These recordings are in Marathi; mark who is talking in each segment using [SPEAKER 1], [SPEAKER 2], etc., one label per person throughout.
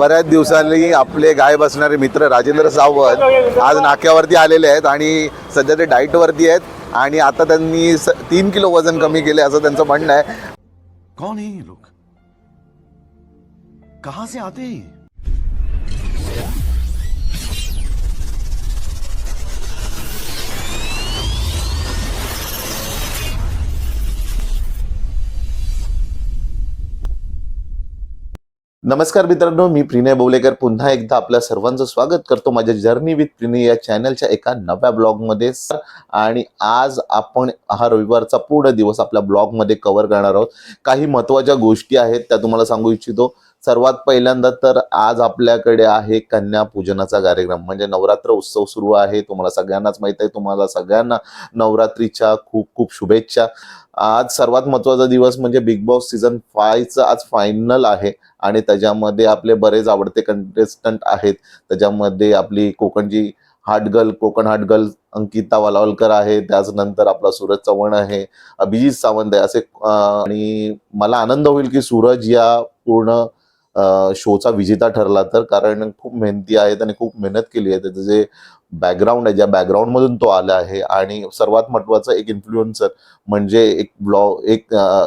[SPEAKER 1] बऱ्याच दिवसांनी आपले गाय बसणारे मित्र राजेंद्र सावंत आज नाक्यावरती आलेले आहेत आणि सध्या ते डाईटवरती आहेत आणि आता त्यांनी स- तीन किलो वजन कमी केले असं त्यांचं म्हणणं आहे.
[SPEAKER 2] कौन है ये लोग? कहां से आते हैं
[SPEAKER 1] नमस्कार मित्रांनो मी प्रिनय बोलेकर पुन्हा एकदा आपल्या सर्वांचं स्वागत करतो माझ्या जर्नी विथ प्रिनय या चॅनलच्या एका नव्या ब्लॉगमध्ये आणि आज आपण हा रविवारचा पूर्ण दिवस आपल्या ब्लॉगमध्ये कव्हर करणार आहोत. काही महत्त्वाच्या गोष्टी आहेत त्या तुम्हाला सांगू इच्छितो. सर्वात पहिल्यांदा तर आज आपल्याकडे आहे कन्या पूजनाचा कार्यक्रम. म्हणजे नवरात्र उत्सव सुरू आहे. तुम्हाला सगळ्यांनाच माहीत आहे. तुम्हाला सगळ्यांना नवरात्रीच्या खूप खूप शुभेच्छा. आज सर्वात महत्त्वाचा दिवस म्हणजे बिग बॉस सीझन फायचं आज फायनल आहे. आणि त्याच्यामध्ये आपले बरेच आवडते कंटेस्टंट आहेत. त्याच्यामध्ये आपली कोकणची hot girl Konkan hot girl Ankita Walawalkar आहे. त्याचनंतर आपला सूरज चव्हाण आहे. अभिजित सावंत आहे. असे आणि मला आनंद होईल की सूरज या पूर्ण शोचा विजेता ठरला तर कारण खूप मेहनती आहेत आणि खूप मेहनत केली आहे त्याचं जे बॅकग्राऊंड आहे ज्या बॅकग्राऊंडमधून तो आला आहे. आणि सर्वात महत्वाचं एक इन्फ्लुएन्सर म्हणजे एक ब्लॉग एक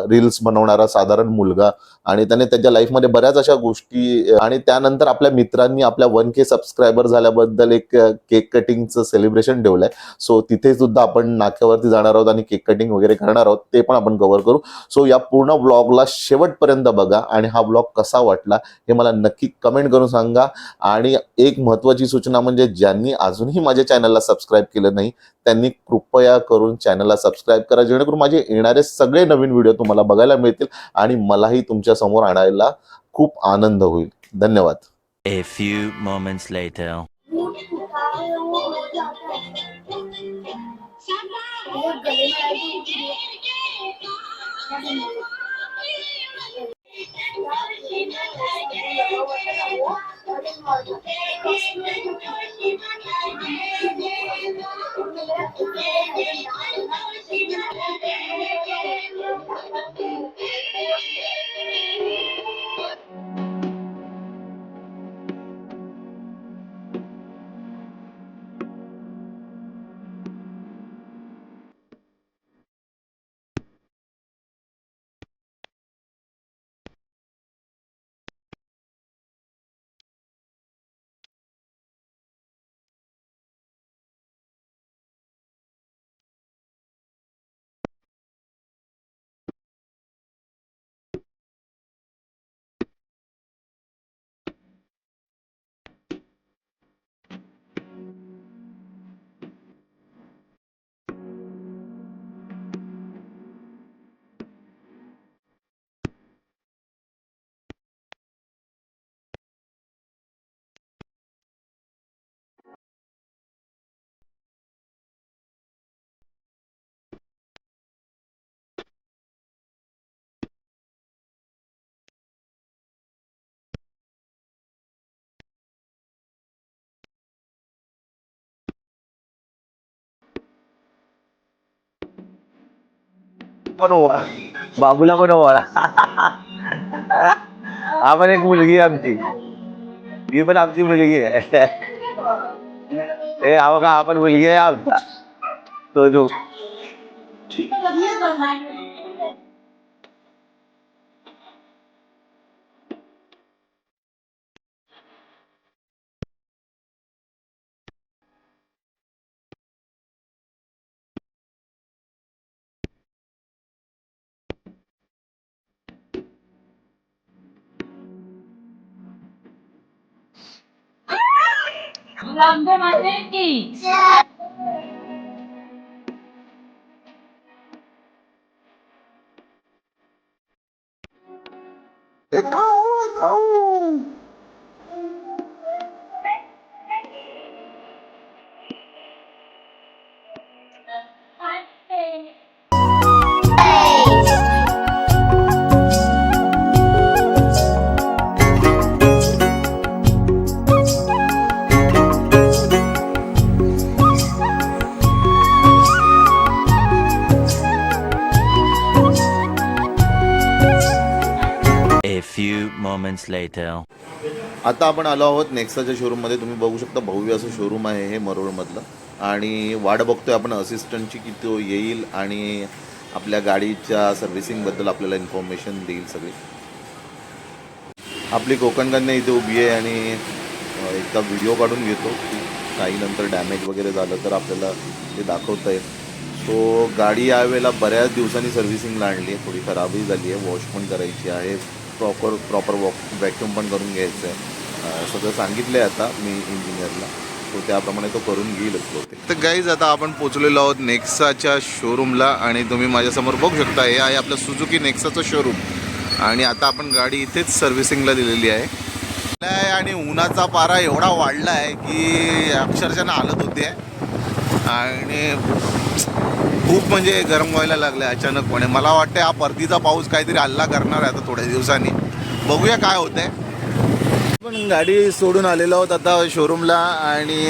[SPEAKER 1] रील्स बनवणारा साधारण मुलगा. आणि त्याने त्याच्या लाईफमध्ये बऱ्याच अशा गोष्टी आणि त्यानंतर आपल्या मित्रांनी आपल्या वन के सबस्क्रायबर झाल्याबद्दल एक केक कटिंगचं सेलिब्रेशन ठेवलं आहे सो तिथे सुद्धा आपण नाक्यावरती जाणार आहोत आणि केक कटिंग वगैरे करणार आहोत ते पण आपण कव्हर करू. सो या पूर्ण ब्लॉगला शेवटपर्यंत बघा आणि हा ब्लॉग कसा वाटला हे मला नक्की कमेंट करून सांगा. आणि एक महत्वाची सूचना म्हणजे ज्यांनी अजूनही माझ्या चॅनलला सबस्क्राईब केलं नाही त्यांनी कृपया करून चॅनलला सबस्क्राईब करा जेणेकरून माझे येणारे सगळे नवीन व्हिडिओ तुम्हाला बघायला मिळतील आणि मलाही तुमच्यासमोर आणायला खूप आनंद होईल. धन्यवाद.
[SPEAKER 3] A few moments later.
[SPEAKER 4] पण ओळा बाबूला पण ओळा हा एक मुलगी आहे आमची ही पण आमची मुलगी आहे ए हा का आपण मुलगी आहे आमचा तो जो
[SPEAKER 5] गुलाबजाम असेल की
[SPEAKER 3] A few moments later.
[SPEAKER 1] आता आपण आलो आहोत नेक्साच्या शोरूममध्ये तुम्ही बघू शकता भव्य असं शोरूम आहे हे मरोडमधलं आणि वाट बघतोय आपण असिस्टंटची की तो येईल आणि आपल्या गाडीच्या सर्व्हिसिंगबद्दल आपल्याला इन्फॉर्मेशन देईल सगळी. आपली कोकणकन्या इथे उभी आहे आणि एकदा व्हिडिओ काढून घेतो की काही नंतर डॅमेज वगैरे झालं तर आपल्याला ते दाखवता येईल. सो गाडी यावेळेला बऱ्याच दिवसांनी सर्व्हिसिंगला आणली आहे. थोडी खराबही झाली आहे. वॉश पण करायची आहे. प्रॉपर प्रॉपर वॉक वॅक्युम पण करून घ्यायचं आहे. सगळं सांगितलं आहे आता मी इंजिनियरला तो त्याप्रमाणे तो करून घेईलच बहुतेक तर गाईज आता आपण पोचलेलो आहोत नेक्साच्या शोरूमला आणि तुम्ही माझ्यासमोर बघू शकता हे आहे आपलं सुझुकी नेक्साचं शोरूम आणि आता आपण गाडी इथेच सर्व्हिसिंगला दिलेली आहे. आहे आणि उन्हाचा पारा एवढा वाढला आहे की अक्षरशः हालत होते आणि खूप म्हणजे गरम व्हायला लागलं अचानकपणे मला वाटतं हा परतीचा पाऊस काहीतरी हल्ला करणार आहे आता थोड्या दिवसांनी. बघूया काय होतंय. पण गाडी सोडून आलेलो आहोत आता शोरूमला आणि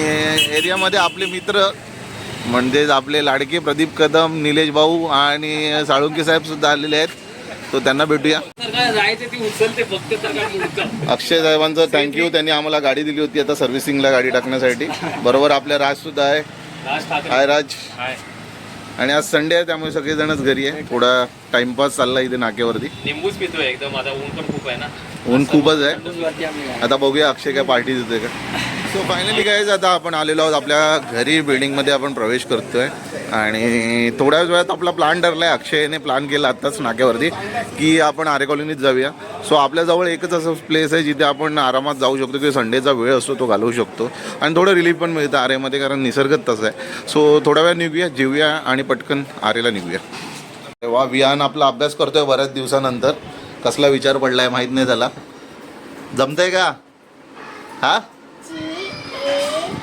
[SPEAKER 1] एरियामध्ये आपले मित्र म्हणजेच आपले लाडके प्रदीप कदम निलेश भाऊ आणि साळुंके साहेब सुद्धा आलेले आहेत. तो त्यांना भेटूया. अक्षय साहेबांचं थँक्यू त्यांनी आम्हाला गाडी दिली होती आता सर्व्हिसिंगला गाडी टाकण्यासाठी. बरोबर आपल्या राज सुद्धा आहे. हाय राज.
[SPEAKER 5] हाय
[SPEAKER 1] आणि आज संडे आहे त्यामुळे सगळेजणच घरी आहे. थोडा टाइमपास चालला इथे नाक्यावरती.
[SPEAKER 5] निंबूच पितोय एकदम आता ऊन पण खूप आहे ना.
[SPEAKER 1] ऊन खूपच आहे. आता बघूया अक्षय काय पार्टी देतोय का? सो फायनली काय आता आपण आलेलो आहोत. आपल्या घरी बिल्डिंगमध्ये आपण प्रवेश करतोय. आणि थोड्याच वेळात आपला प्लॅन ठरला आहे अक्षयने प्लॅन केला आत्ताच नाक्यावरती की आपण आरे कॉलनीत जाऊया. सो आपल्याजवळ एकच असं प्लेस आहे जिथे आपण आरामात जाऊ शकतो की संडेचा वेळ असतो तो घालवू शकतो. आणि थोडं रिलीफ पण मिळतं आरेमध्ये कारण निसर्गच तसं आहे. सो थोड्या वेळ निघूया जेवूया आणि पटकन आरेला निघूया. तेव्हा विहान आपला अभ्यास करतोय बऱ्याच दिवसानंतर. कसला विचार पडलाय माहीत नाही त्याला. जमतंय का? हा?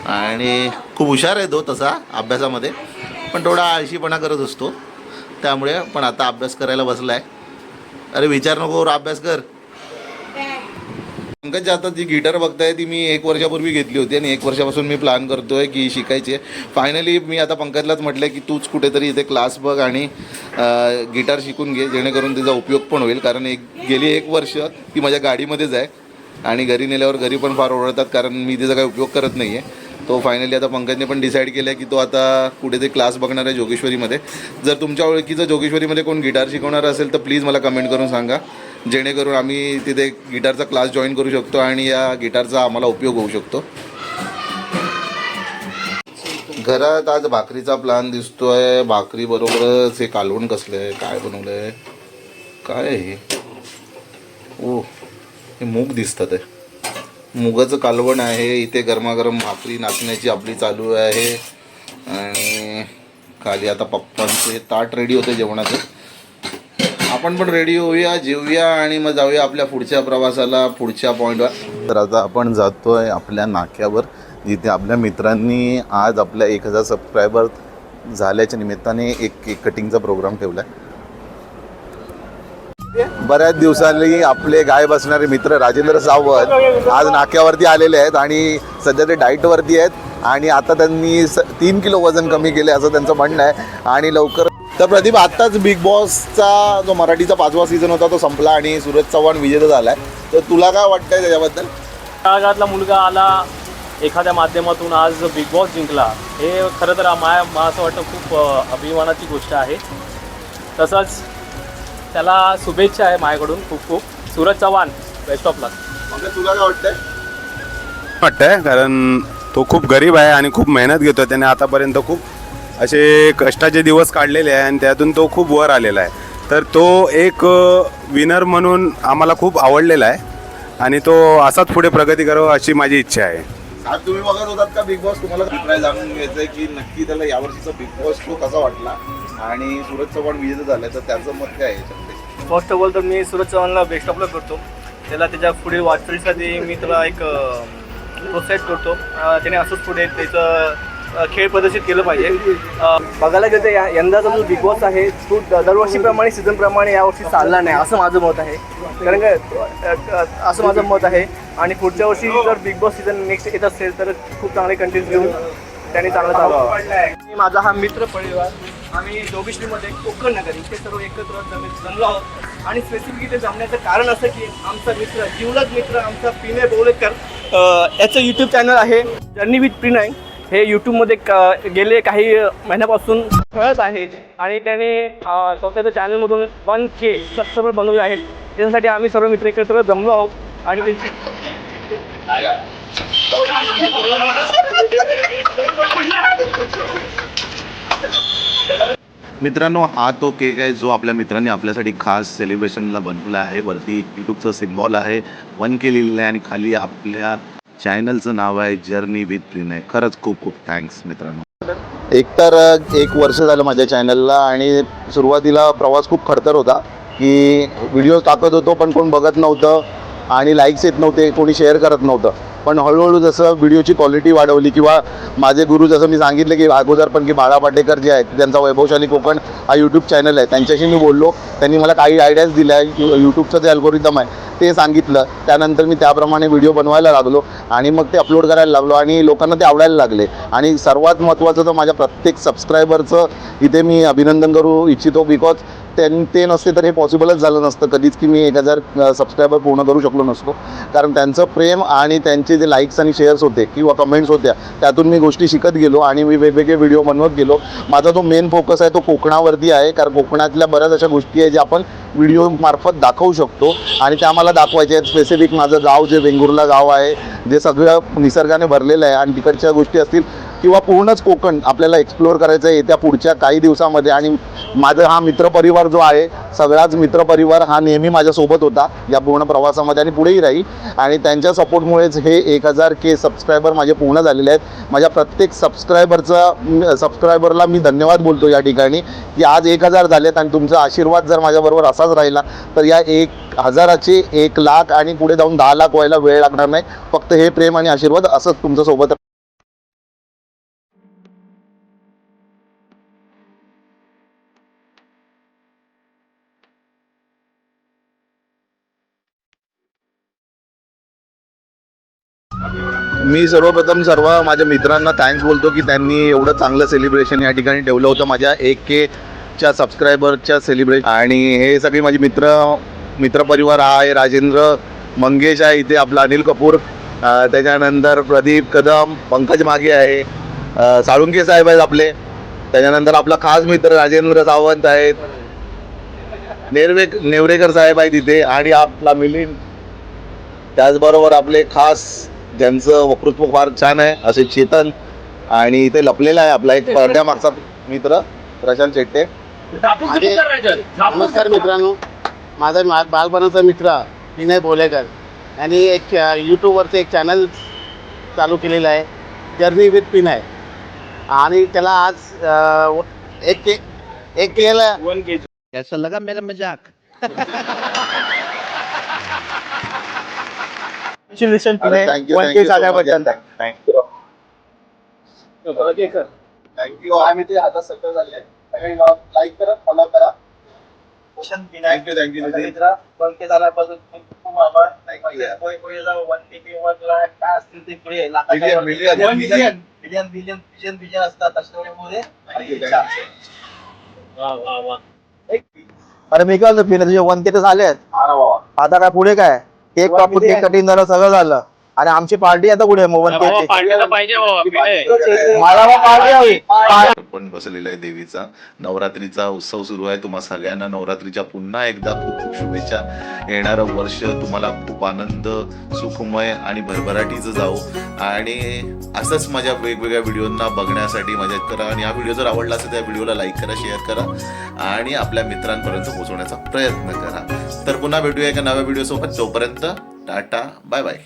[SPEAKER 1] आणि खूप हुशार आहे तो तसा अभ्यासामध्ये. पण थोडा आळशीपणा करत असतो. त्यामुळे पण आता अभ्यास करायला बसलाय. अरे विचार नको अभ्यास कर. पंकज आता जी गिटार बघताय ती मी एक वर्षापूर्वी घेतली होती आणि एक वर्षापासून मी प्लॅन करतोय की शिकायची आहे. फायनली मी आता पंकजलाच म्हटलं की तूच कुठेतरी इथे क्लास बघ आणि गिटार शिकून घे जेणेकरून तिचा उपयोग पण होईल. कारण एक गेली एक वर्ष ती माझ्या गाडीमध्येच आहे आणि घरी नेल्यावर घरी पण फार ओरडतात कारण मी तिचा काही उपयोग करत नाही आहे तो फायनली आता पंकजने पण डिसाईड केलं आहे की तो आता कुठेतरी क्लास बघणार आहे जोगेश्वरीमध्ये. जर तुमच्या ओळखीचं जोगेश्वरीमध्ये कोण गिटार शिकवणार असेल तर प्लीज मला कमेंट करून सांगा. जेणेकरून आम्ही तिथे गिटारचा क्लास जॉईन करू शकतो आणि या गिटारचा आम्हाला उपयोग होऊ शकतो. घरात आज भाकरीचा प्लॅन दिसतोय. भाकरी बरोबरच हे कालवण कसलं आहे काय बनवलं आहे काय हे? ओ हे मूग दिसतात आहे. मुगाचं कालवण आहे. इथे गरमागरम भाकरी नाचण्याची आपली चालू आहे. आणि खाली आता पप्पांचे ताट रेडी होते जेवणाचं. आपण पण रेडी होऊया जेवूया आणि मग जाऊया आपल्या पुढच्या प्रवासाला पुढच्या पॉईंटवर तर आता आपण जातोय आपल्या नाक्यावर जिथे आपल्या मित्रांनी आज आपल्या एक हजार सबस्क्रायबर झाल्याच्या निमित्ताने एक केक कटिंगचा प्रोग्राम ठेवला आहे बऱ्याच दिवसांनी आपले गाय बसणारे मित्र राजेंद्र सावंत आज नाक्यावरती आलेले आहेत आणि सध्या ते डाईटवरती आहेत. आणि आता त्यांनी स तीन किलो वजन कमी केले असं त्यांचं म्हणणं आहे. आणि लवकर तर प्रदीप आत्ताच बिग बॉसचा जो मराठीचा पाचवा सीझन होता तो संपला आणि सूरज चव्हाण विजेता झालाय. तर तुला काय वाटतंय त्याच्याबद्दल?
[SPEAKER 5] तळागाळातला मुलगा आला एखाद्या माध्यमातून आज बिग बॉस जिंकला हे खरं तर माया मला असं वाटतं खूप अभिमानाची गोष्ट आहे. तसंच त्याला शुभेच्छा आहे माझ्याकडून खूप खूप. Suraj Chavan best of luck
[SPEAKER 1] म्हणजे तुला काय वाटतंय?
[SPEAKER 6] वाटतंय कारण तो खूप गरीब आहे आणि खूप मेहनत घेतो त्याने आतापर्यंत खूप असे कष्टाचे दिवस काढलेले आहे आणि त्यातून तो खूप वर आलेला आहे. तर तो एक विनर म्हणून आम्हाला खूप आवडलेला आहे आणि तो असाच पुढे प्रगती करावं अशी माझी इच्छा आहे.
[SPEAKER 1] आज तुम्ही बघत होतात का बिग बॉस तुम्हाला अभिप्राय जाणून घ्यायचंय की नक्की त्याला यावर्षीचा बिग बॉस शो कसा वाटला? आणि सूरज चव्हाण विजेता झालाय तर त्याचं मत काय आहे?
[SPEAKER 7] फर्स्ट ऑफ ऑल तर मी सूरज चव्हाणला बेस्ट ऑफ लक करतो. त्याला त्याच्या पुढील वाटचालीसाठी मी त्याला एक प्रोत्साहित करतो. त्याने असंच पुढे त्याचं खेळ प्रदर्शित केलं पाहिजे. बघायला गेलं तर या यंदाचा जो बिग बॉस आहे तो दरवर्षीप्रमाणे सीझनप्रमाणे यावर्षी चालला नाही असं माझं मत आहे. कारण काय असं माझं मत आहे. आणि पुढच्या वर्षी जर बिग बॉस सीझन नेक्स्ट येत असेल तर खूप चांगले कंटेंट घेऊन त्याने चांगलं चालवावं माझा हा मित्र परिवार आम्ही जोगिश्रीमध्ये कोकण नगर इथे सर्व एकत्र जमलो आहोत. आणि स्पेसिफिक इथे जमण्याचं कारण असं की आमचा मित्र जिवलग मित्र आमचा पिनय बोलेकर याचं यूट्यूब चॅनल आहे जर्नी विथ प्रिनाय हे यूट्यूबमध्ये क गेले काही महिन्यापासून. खेळत आहे आणि त्याने स्वतःच्या चॅनलमधून वन के सबस्क्रायबर बनवले आहेत. त्याच्यासाठी आम्ही सर्व मित्र एकत्र जमलो आहोत. आणि
[SPEAKER 1] मित्रांनो हा तो केक आहे जो आपल्या मित्रांनी आपल्यासाठी खास सेलिब्रेशनला बनवला आहे. वरती युट्यूबचं सिम्बॉल आहे. वन के लिहिलेलं आहे आणि खाली आपल्या चॅनलचं नाव आहे जर्नी विथ प्रिनय खरंच खूप खूप थँक्स मित्रांनो. एक तर एक वर्ष झालं माझ्या चॅनलला आणि सुरुवातीला प्रवास खूप खडतर होता की व्हिडिओ टाकत होतो पण कोण बघत नव्हतं आणि लाईक्स येत नव्हते कोणी शेअर करत नव्हतं. पण हळूहळू जसं व्हिडिओची क्वालिटी वाढवली किंवा माझे गुरु जसं मी सांगितलं की अगोदर पण की बाळा पाटेकर जे आहेत त्यांचा वैभवशाली कोकण हा यूट्यूब चॅनल आहे. त्यांच्याशी मी बोललो. त्यांनी मला काही आयडियाज दिल्या. यूट्यूबचं जे अल्गोरिदम आहे ते सांगितलं. त्यानंतर मी त्याप्रमाणे व्हिडिओ बनवायला लागलो आणि मग ते अपलोड करायला लागलो आणि लोकांना ते आवडायला लागले. आणि सर्वात महत्त्वाचं तर माझ्या प्रत्येक सबस्क्रायबरचं इथे मी अभिनंदन करू इच्छितो बिकॉज त्यां ते नसते तर हे पॉसिबलच झालं नसतं. कधीच की मी एक हजार सबस्क्रायबर पूर्ण करू शकलो नसतो. कारण त्यांचं प्रेम आणि त्यांचे जे लाईक्स आणि शेअर्स होते किंवा कमेंट्स होत्या त्यातून मी गोष्टी शिकत गेलो आणि मी वेगवेगळे व्हिडिओ बनवत गेलो. माझा जो मेन फोकस आहे तो कोकणावरती आहे. कारण कोकणातल्या बऱ्याच अशा गोष्टी आहे ज्या आपण व्हिडिओमार्फत दाखवू शकतो. आणि त्या मला दाखवायचे आहेत. स्पेसिफिक माझं गाव जे वेंगुर्ला गाव आहे जे सगळं निसर्गाने भरलेलं आहे आणि तिकडच्या गोष्टी असतील किंवा पूर्णच कोकण आपल्याला एक्सप्लोअर करायचं आहे येत्या पुढच्या काही दिवसामध्ये. आणि माझा हा मित्रपरिवार जो आहे सगळाच मित्रपरिवार हा नेहमी माझ्यासोबत होता या पूर्ण प्रवासामध्ये आणि पुढेही राहील. आणि त्यांच्या सपोर्टमुळेच हे एक हजार के सबस्क्रायबर माझे पूर्ण झालेले आहेत. माझ्या प्रत्येक सबस्क्रायबरचा सबस्क्रायबरला मी धन्यवाद बोलतो या ठिकाणी की आज एक हजार झालेत आणि तुमचा आशीर्वाद जर माझ्याबरोबर असाच राहिला तर या एक हजाराचे एक लाख आणि पुढे जाऊन दहा लाख व्हायला वेळ लागणार नाही. फक्त हे प्रेम आणि आशीर्वाद असंच तुमच्यासोबत मी सर्वप्रथम सर्व माझ्या मित्रांना थँक्स बोलतो की त्यांनी एवढं चांगलं सेलिब्रेशन या ठिकाणी ठेवलं होतं माझ्या एक केच्या सबस्क्रायबरच्या सेलिब्रेशन आणि हे सगळे माझे मित्र मित्रपरिवार आहे. राजेंद्र मंगेश आहे इथे आपला अनिल कपूर. त्याच्यानंतर प्रदीप कदम पंकज मागे आहे. साळुंके साहेब आहेत आपले. त्याच्यानंतर आपला खास मित्र राजेंद्र सावंत आहेत. नेरवे नेवरेकर साहेब आहेत इथे. आणि आपला मिलिंद. त्याचबरोबर आपले खास ज्यांचं वक्तृत्व फार छान आहे असे चेतन आणि इथे लपलेला आहे आपला एक पडद्यामागचा मित्र प्रशांत शेट्टे.
[SPEAKER 8] नमस्कार मित्रांनो. माझा मा- बालपणाचा मित्र विनय बोलेकर. यांनी एक यूट्यूबवरचं एक चॅनल चालू केलेलं आहे. जर्नी विथ पिनय आणि त्याला आज अं, एक के एक केलं
[SPEAKER 5] वन के
[SPEAKER 8] कैसा लगा मेरा मजाक.
[SPEAKER 7] Pinay.
[SPEAKER 1] Thank you
[SPEAKER 7] One K झाल्याबद्दल.
[SPEAKER 1] थँक्यू थँक्यू आम्ही ते आता सगळं झाले लाईक करा फॉलो करा. थँक्यू थँक्यू
[SPEAKER 7] झाल्यापासून खूप आभार. जाऊ, lakh, काय असतील ते पुढे
[SPEAKER 1] Million, million,
[SPEAKER 7] One
[SPEAKER 1] million.
[SPEAKER 7] असतात. त्याच्यामुळे
[SPEAKER 4] अरे मी काय तुझे वन के तर झालेत.
[SPEAKER 1] अरे वा.
[SPEAKER 4] आता काय पुढे काय? केक कापून केक कटिंग झालं सगळं झालं. आणि आमची पार्टी आता पुढे मोबाईल
[SPEAKER 5] पाहिजे बाबा पिनय.
[SPEAKER 4] मला मग पार्टी हवी.
[SPEAKER 1] पण बसलेला आहे देवीचा. नवरात्रीचा उत्सव सुरू आहे. तुम्हा सगळ्यांना नवरात्रीच्या पुन्हा एकदा खूप खूप शुभेच्छा. येणारं वर्ष तुम्हाला खूप आनंद सुखमय आणि भरभराटीचं जाऊ आणि असंच माझ्या वेगवेगळ्या व्हिडिओंना बघण्यासाठी मदत करा. आणि हा व्हिडिओ जर आवडला असेल तर या व्हिडिओला लाईक करा शेअर करा. आणि आपल्या मित्रांपर्यंत पोहोचवण्याचा प्रयत्न करा. तर पुन्हा भेटूया एका नव्या व्हिडिओसोबत तोपर्यंत टाटा बाय बाय